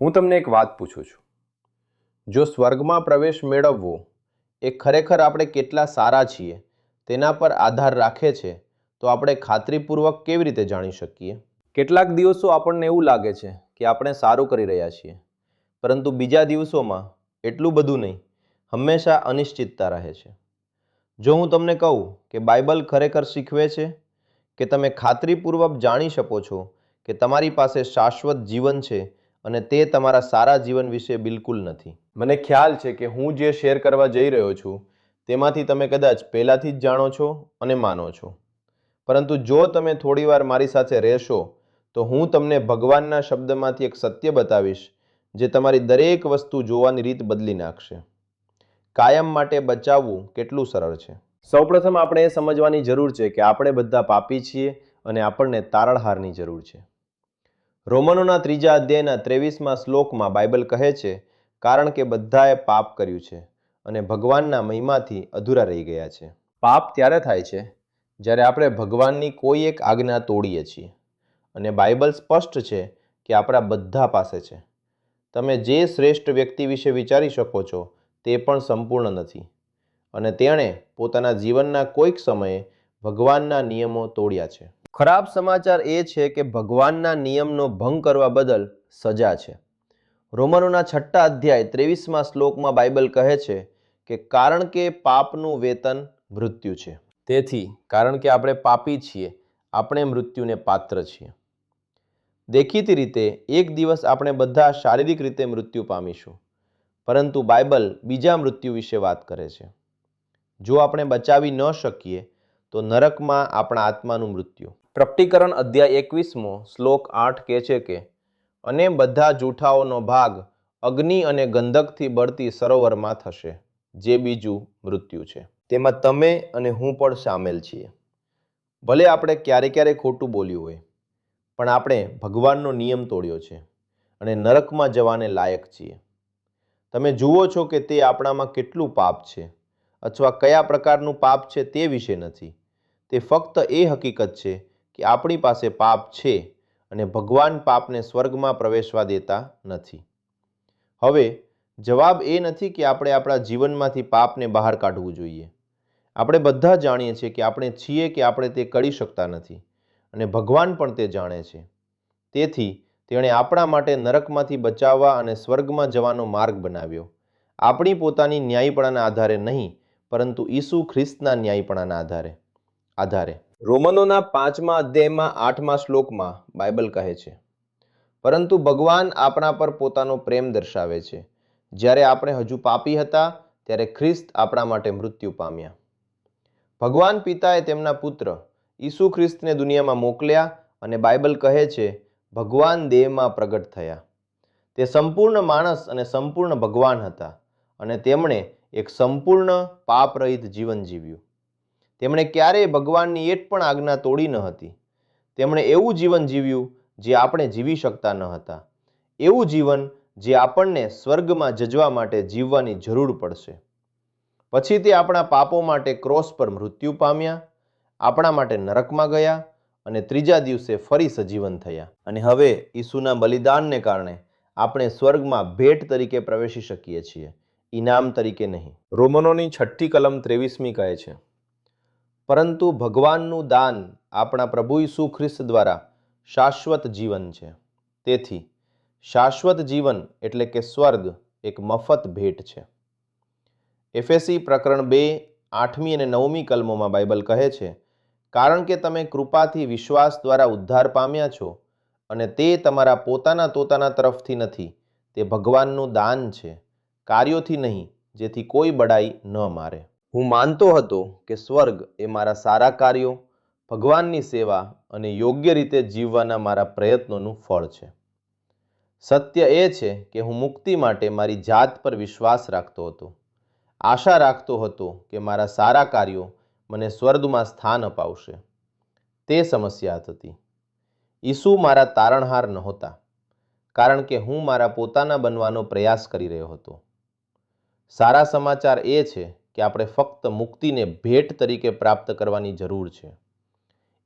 હું તમને એક વાત પૂછું છું. જો સ્વર્ગમાં પ્રવેશ મેળવવો એ ખરેખર આપણે કેટલા સારા છીએ, તેના પર આધાર રાખે છે, તો આપણે ખાતરીપૂર્વક કેવી રીતે જાણી શકીએ? કેટલાક દિવસો આપણને એવું લાગે છે કે આપણે સારું કરી રહ્યા છીએ, પરંતુ બીજા દિવસોમાં એટલું બધું નહીં, હંમેશા અનિશ્ચિતતા રહે છે. જો હું તમને કહું કે બાઇબલ ખરેખર શીખવે છે કે તમે ખાતરીપૂર્વક જાણી શકો છો કે તમારી પાસે શાશ્વત જીવન છે અને તે તમારા સારા જીવન વિશે બિલકુલ નથી. મને ખ્યાલ છે કે હું જે શેર કરવા જઈ રહ્યો છું, તેમાંથી તમે કદાચ પહેલાંથી જ જાણો છો અને માનો છો. પરંતુ જો તમે થોડીવાર મારી સાથે રહેશો, તો હું તમને ભગવાનના શબ્દમાંથી એક સત્ય બતાવીશ, જે તમારી દરેક વસ્તુ જોવાની રીત બદલી નાખશે. કાયમ માટે બચાવવું કેટલું સરળ છે? સૌપ્રથમ આપણે એ સમજવાની જરૂર છે કે આપણે બધા પાપી છીએ અને આપણને તારણહારની જરૂર છે. રોમનોના ત્રીજા અધ્યાયના ત્રેવીસમાં શ્લોકમાં બાઇબલ કહે છે, કારણ કે બધાએ પાપ કર્યું છે અને ભગવાનના મહિમાથી અધૂરા રહી ગયા છે. પાપ ત્યારે થાય છે જ્યારે આપણે ભગવાનની કોઈ એક આજ્ઞા તોડીએ છીએ. અને બાઇબલ સ્પષ્ટ છે કે આપણા બધા પાસે છે. તમે જે શ્રેષ્ઠ વ્યક્તિ વિશે વિચારી શકો છો તે પણ સંપૂર્ણ નથી. અને તેણે પોતાના જીવનના કોઈક સમયે ભગવાનના નિયમો તોડ્યા છે. ખરાબ સમાચાર એ છે કે ભગવાનના નિયમનો ભંગ કરવા બદલ સજા છે. રોમનોના છઠ્ઠા અધ્યાય ત્રેવીસમાં શ્લોકમાં બાઇબલ કહે છે કે કારણ કે પાપનું વેતન મૃત્યુ છે. તેથી કારણ કે આપણે પાપી છીએ, આપણે મૃત્યુને પાત્ર છીએ. દેખીતી રીતે એક દિવસ આપણે બધા શારીરિક રીતે મૃત્યુ પામીશું, પરંતુ બાઇબલ બીજા મૃત્યુ વિશે વાત કરે છે. જો આપણે બચાવી ન શકીએ તો નરકમાં આપણા આત્માનું મૃત્યુ. પ્રકટીકરણ અધ્યાય એકવીસમો શ્લોક આઠ કહે છે કે, અને બધા જૂઠાઓનો ભાગ અગ્નિ અને ગંધકથી બળતી સરોવરમાં થશે, જે બીજું મૃત્યુ છે. તેમાં તમે અને હું પણ સામેલ છીએ. ભલે આપણે ક્યારે ક્યારે ખોટું બોલ્યું હોય, પણ આપણે ભગવાનનો નિયમ તોડ્યો છે અને નરકમાં જવાને લાયક છીએ. તમે જુઓ છો કે તે આપણામાં કેટલું પાપ છે. અથવા કયા પ્રકારનું પાપ છે તે વિશે નથી. તે ફક્ત એ હકીકત છે કે આપણી પાસે પાપ છે અને ભગવાન પાપને સ્વર્ગમાં પ્રવેશવા દેતા નથી. હવે, જવાબ એ નથી કે આપણે આપણા જીવનમાંથી પાપને બહાર કાઢવું જોઈએ. આપણે બધા જાણીએ છીએ કે આપણે છીએ કે આપણે તે કરી શકતા નથી અને ભગવાન પણ તે જાણે છે. તેથી, તેણે આપણા માટે નરકમાંથી બચાવવા અને સ્વર્ગમાં જવાનો માર્ગ બનાવ્યો. આપણી પોતાની ન્યાયપણાના આધારે નહીં પરંતુ ઈસુ ખ્રિસ્તના ન્યાયપણાના આધારે આધારે. રોમનોના પાંચમા અધ્યાયમાં આઠમા શ્લોકમાં બાઇબલ કહે છે, પરંતુ ભગવાન આપણા પર પોતાનો પ્રેમ દર્શાવે છે. જ્યારે આપણે હજુ પાપી હતા, ત્યારે ખ્રિસ્ત આપણા માટે મૃત્યુ પામ્યા. ભગવાન પિતાએ તેમના પુત્ર ઈસુ ખ્રિસ્તને દુનિયામાં મોકલ્યા અને બાઇબલ કહે છે, ભગવાન દેહમાં પ્રગટ થયા. તે સંપૂર્ણ માણસ અને સંપૂર્ણ ભગવાન હતા અને તેમણે એક સંપૂર્ણ પાપરહિત જીવન જીવ્યું. તેમણે ક્યારેય ભગવાનની એક પણ આજ્ઞા તોડી ન હતી. તેમણે એવું જીવન જીવ્યું જે આપણે જીવી શકતા ન હતા. એવું જીવન જે આપણને સ્વર્ગમાં જજવા માટે જીવવાની જરૂર પડશે. પછી તે આપણા પાપો માટે ક્રોસ પર મૃત્યુ પામ્યા, આપણા માટે નરકમાં ગયા અને ત્રીજા દિવસે ફરી સજીવન થયા. અને હવે ઈસુના બલિદાનને કારણે આપણે સ્વર્ગમાં ભેટ તરીકે પ્રવેશી શકીએ છીએ. ઇનામ તરીકે નહીં. રોમનોની છઠ્ઠી કલમ ત્રેવીસમી કહે છે, પરંતુ ભગવાનનું દાન આપણા પ્રભુ ઈસુ ખ્રિસ્ત દ્વારા શાશ્વત જીવન છે. તેથી શાશ્વત જીવન એટલે કે સ્વર્ગ એક મફત ભેટ છે. એફએસી પ્રકરણ બે, આઠમી અને નવમી કલમોમાં બાઇબલ કહે છે, કારણ કે તમે કૃપાથી વિશ્વાસ દ્વારા ઉદ્ધાર પામ્યા છો અને તે તમારા પોતાના તોતાના તરફથી નથી, તે ભગવાનનું દાન છે. કાર્યોથી નહીં, જેથી કોઈ બડાઈ ન મારે. હું માનતો હતો કે સ્વર્ગ એ મારા સારા કાર્યો, ભગવાનની સેવા અને યોગ્ય રીતે જીવવાના મારા પ્રયત્નોનું ફળ છે. સત્ય એ છે કે હું મુક્તિ માટે મારી જાત પર વિશ્વાસ રાખતો હતો. આશા રાખતો હતો કે મારા સારા કાર્યો મને સ્વર્ગમાં સ્થાન અપાવશે. તે સમસ્યા હતી. ઈસુ મારા તારણહાર નહોતા, કારણ કે હું મારા પોતાના બનવાનો પ્રયાસ કરી રહ્યો હતો. સારા સમાચાર એ છે કે આપણે ફક્ત મુક્તિને ભેટ તરીકે પ્રાપ્ત કરવાની જરૂર છે.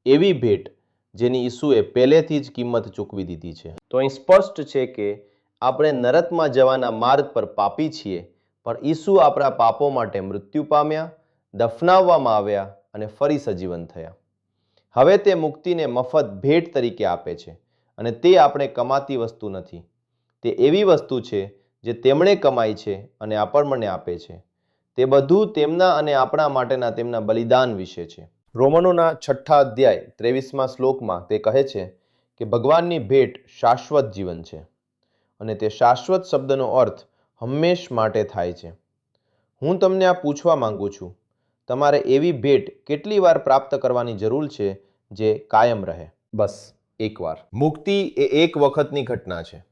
એવી ભેટ જેની ઈસુએ પહેલેથી જ કિંમત ચૂકવી દીધી છે. તો અહીં સ્પષ્ટ છે કે આપણે નરકમાં જવાના માર્ગ પર પાપી છીએ, પણ ઈસુ આપણા પાપો માટે મૃત્યુ પામ્યા, દફનાવવામાં આવ્યા અને ફરી સજીવન થયા. હવે તે મુક્તિને મફત ભેટ તરીકે આપે છે અને તે આપણે કમાતી વસ્તુ નથી. તે એવી વસ્તુ છે જે તેમણે કમાઈ છે અને આપણને આપે છે. તે બધું તેમના અને આપણા માટેના તેમના બલિદાન વિશે છે. રોમનોના છઠ્ઠા અધ્યાય ત્રેવીસમાં શ્લોકમાં તે કહે છે કે ભગવાનની ભેટ શાશ્વત જીવન છે અને તે શાશ્વત શબ્દનો અર્થ હંમેશ માટે થાય છે. હું તમને આ પૂછવા માંગુ છું, તમારે એવી ભેટ કેટલી વાર પ્રાપ્ત કરવાની જરૂર છે જે કાયમ રહે? બસ એકવાર મુક્તિ એ એક વખતની ઘટના છે.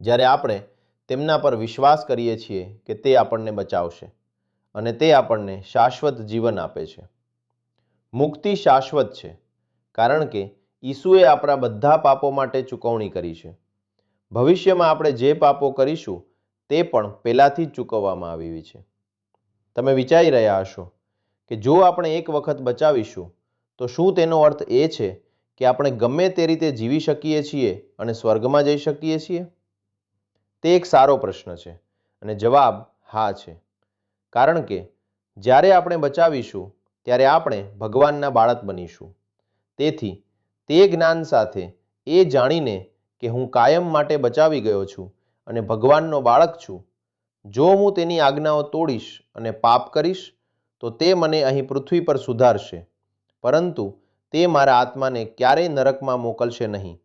જ્યારે આપણે તેમના પર વિશ્વાસ કરીએ છીએ કે તે આપણને બચાવશે અને તે આપણને શાશ્વત જીવન આપે છે. મુક્તિ શાશ્વત છે, કારણ કે ઈસુએ આપણા બધા પાપો માટે ચૂકવણી કરી છે. ભવિષ્યમાં આપણે જે પાપો કરીશું, તે પણ પહેલાંથી જ ચૂકવવામાં આવી છે. તમે વિચારી રહ્યા હશો કે જો આપણે એક વખત બચાવીશું, તો શું તેનો અર્થ એ છે કે આપણે ગમે તે રીતે જીવી શકીએ છીએ અને સ્વર્ગમાં જઈ શકીએ છીએ? તે એક સારો પ્રશ્ન છે અને જવાબ હા છે. કારણ કે જ્યારે આપણે બચાવીશું, ત્યારે આપણે ભગવાનના બાળક બનીશું. તેથી તે જ્ઞાન સાથે એ જાણીને કે હું કાયમ માટે બચાવી ગયો છું અને ભગવાનનો બાળક છું, જો હું તેની આજ્ઞાઓ તોડીશ અને પાપ કરીશ, તો તે મને અહીં પૃથ્વી પર સુધારશે. પરંતુ તે મારા આત્માને ક્યારેય નરકમાં મોકલશે નહીં,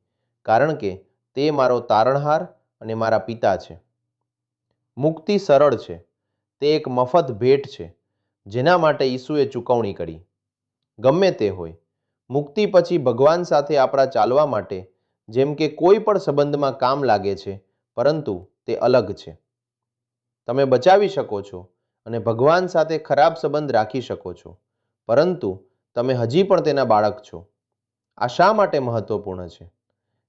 કારણ કે તે મારો તારણહાર અને મારા પિતા છે. મુક્તિ સરળ છે. તે એક મફત ભેટ છે. જેના માટે ઈસુએ ચૂકવણી કરી. ગમે તે હોય. મુક્તિ પછી ભગવાન સાથે આપણા ચાલવા માટે જેમ કે કોઈ પણ સંબંધમાં કામ લાગે છે, પરંતુ તે અલગ છે. તમે બચાવી શકો છો અને ભગવાન સાથે ખરાબ સંબંધ રાખી શકો છો. પરંતુ તમે હજી પણ તેના બાળક છો. આ શા માટે મહત્વપૂર્ણ છે?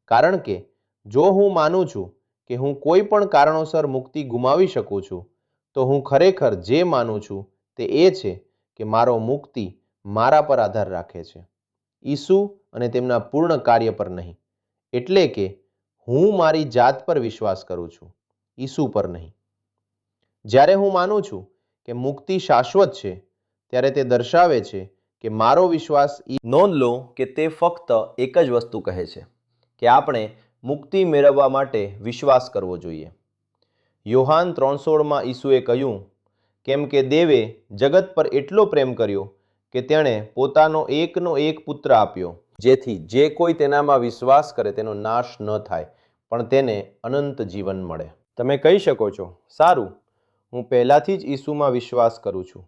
કારણ કે જો હું માનું છું કે હું કોઈ પણ કારણોસર મુક્તિ ગુમાવી શકું છું, તો હું ખરેખર જે માનું છું તે એ છે કે મારો મુક્તિ મારા પર આધાર રાખે છે. ઈસુ અને તેમના પૂર્ણ કાર્ય પર નહીં, એટલે કે હું મારી જાત પર વિશ્વાસ કરું છું, ઈસુ પર નહીં. જ્યારે હું માનું છું કે મુક્તિ શાશ્વત છે, ત્યારે તે દર્શાવે છે કે મારો વિશ્વાસ નોંધ લો કે તે ફક્ત એક જ વસ્તુ કહે છે, કે આપણે મુક્તિ મેળવવા માટે વિશ્વાસ કરવો જોઈએ. યોહાન ત્રણસોળમાં ઈસુએ કહ્યું, કેમ કે દેવે જગત પર એટલો પ્રેમ કર્યો કે તેણે પોતાનો એકનો એક પુત્ર આપ્યો, જેથી જે કોઈ તેનામાં વિશ્વાસ કરે તેનો નાશ ન થાય, પણ તેને અનંત જીવન મળે. તમે કહી શકો છો, સારું, હું પહેલાંથી જ ઈસુમાં વિશ્વાસ કરું છું,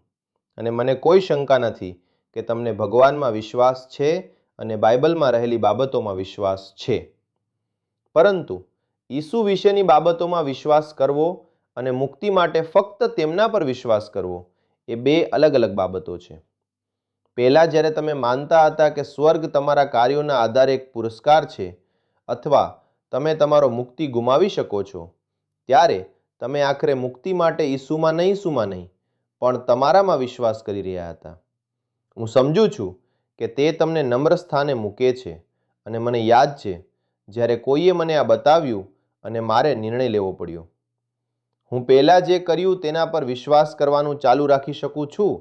અને મને કોઈ શંકા નથી કે તમને ભગવાનમાં વિશ્વાસ છે અને બાઇબલમાં રહેલી બાબતોમાં વિશ્વાસ છે. પરંતુ ઈસુ વિશેની બાબતોમાં વિશ્વાસ કરવો અને મુક્તિ માટે ફક્ત તેમના પર વિશ્વાસ કરવો એ બે અલગ અલગ બાબતો છે. પહેલાં જ્યારે તમે માનતા હતા કે સ્વર્ગ તમારા કાર્યોના આધારે એક પુરસ્કાર છે અથવા તમે તમારો મુક્તિ ગુમાવી શકો છો, ત્યારે તમે આખરે મુક્તિ માટે ઈસુમાં નહીં ઈસુમાં નહીં, પણ તમારામાં વિશ્વાસ કરી રહ્યા હતા. હું સમજું છું કે તે તમને નમ્ર સ્થાને મૂકે છે અને મને યાદ છે જ્યારે કોઈએ મને આ બતાવ્યું અને મારે નિર્ણય લેવો પડ્યો. હું પહેલાં જે કર્યું તેના પર વિશ્વાસ કરવાનું ચાલુ રાખી શકું છું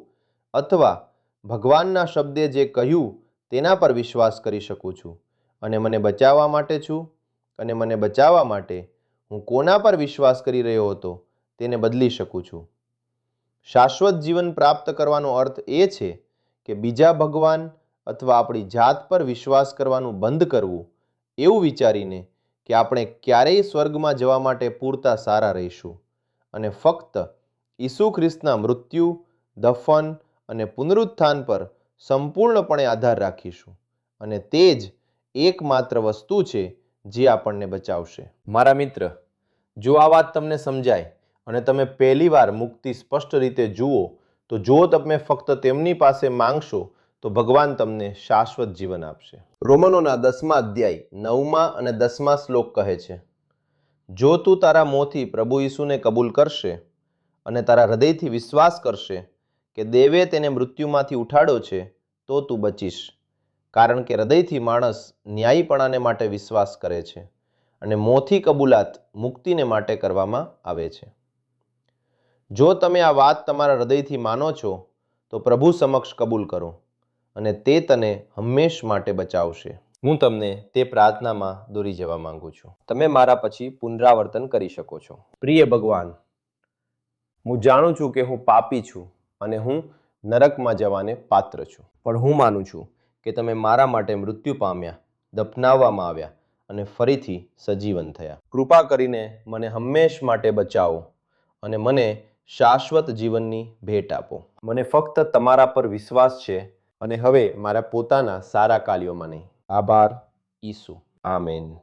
અથવા ભગવાનના શબ્દે જે કહ્યું તેના પર વિશ્વાસ કરી શકું છું અને મને બચાવવા માટે છું અને મને બચાવવા માટે હું કોના પર વિશ્વાસ કરી રહ્યો હતો તેને બદલી શકું છું. શાશ્વત જીવન પ્રાપ્ત કરવાનો અર્થ એ છે કે બીજા ભગવાન અથવા આપણી જાત પર વિશ્વાસ કરવાનું બંધ કરવું એવું વિચારીને કે આપણે ક્યારેય સ્વર્ગમાં જવા માટે પૂરતા સારા રહીશું અને ફક્ત ઈસુ ખ્રિસ્તના મૃત્યુ, દફન અને પુનરુત્થાન પર સંપૂર્ણપણે આધાર રાખીશું અને તે જ એકમાત્ર વસ્તુ છે જે આપણને બચાવશે. મારા મિત્ર, જો આ વાત તમને સમજાય અને તમે પહેલીવાર મુક્તિ સ્પષ્ટ રીતે જુઓ, તો જો તમે ફક્ત તેમની પાસે માંગશો, તો ભગવાન તમને શાશ્વત જીવન આપશે. રોમનોના દસમા અધ્યાય નવમા અને દસમા શ્લોક કહે છે, જો તું તારા મોંથી પ્રભુ ઈસુને કબૂલ કરશે અને તારા હૃદયથી વિશ્વાસ કરશે કે દેવે તેને મૃત્યુમાંથી ઉઠાડ્યો છે, તો તું બચીશ. કારણ કે હૃદયથી માણસ ન્યાયીપણાને માટે વિશ્વાસ કરે છે અને મોંથી કબૂલાત મુક્તિને માટે કરવામાં આવે છે. જો તમે આ વાત તમારા હૃદયથી માનો છો, તો પ્રભુ સમક્ષ કબૂલ કરો. અને તે તને હંમેશ માટે બચાવશે. હું તમને તે પ્રાર્થનામાં દોરી જવા માંગુ છું. તમે મારા પછી પુનરાવર્તન કરી શકો છો. પ્રિય ભગવાન, હું જાણું છું કે હું પાપી છું અને હું નરકમાં જવાને પાત્ર છું. પણ હું માનું છું કે તમે મારા માટે મૃત્યુ પામ્યા, દફનાવવામાં આવ્યા અને ફરીથી સજીવન થયા. કૃપા કરીને મને હંમેશ માટે બચાવો અને મને શાશ્વત જીવનની ભેટ આપો. મને ફક્ત તમારા પર વિશ્વાસ છે અને હવે મારા પોતાના સારા કાર્યોમાં નહીં. આભાર. ઈસુ. આમેન.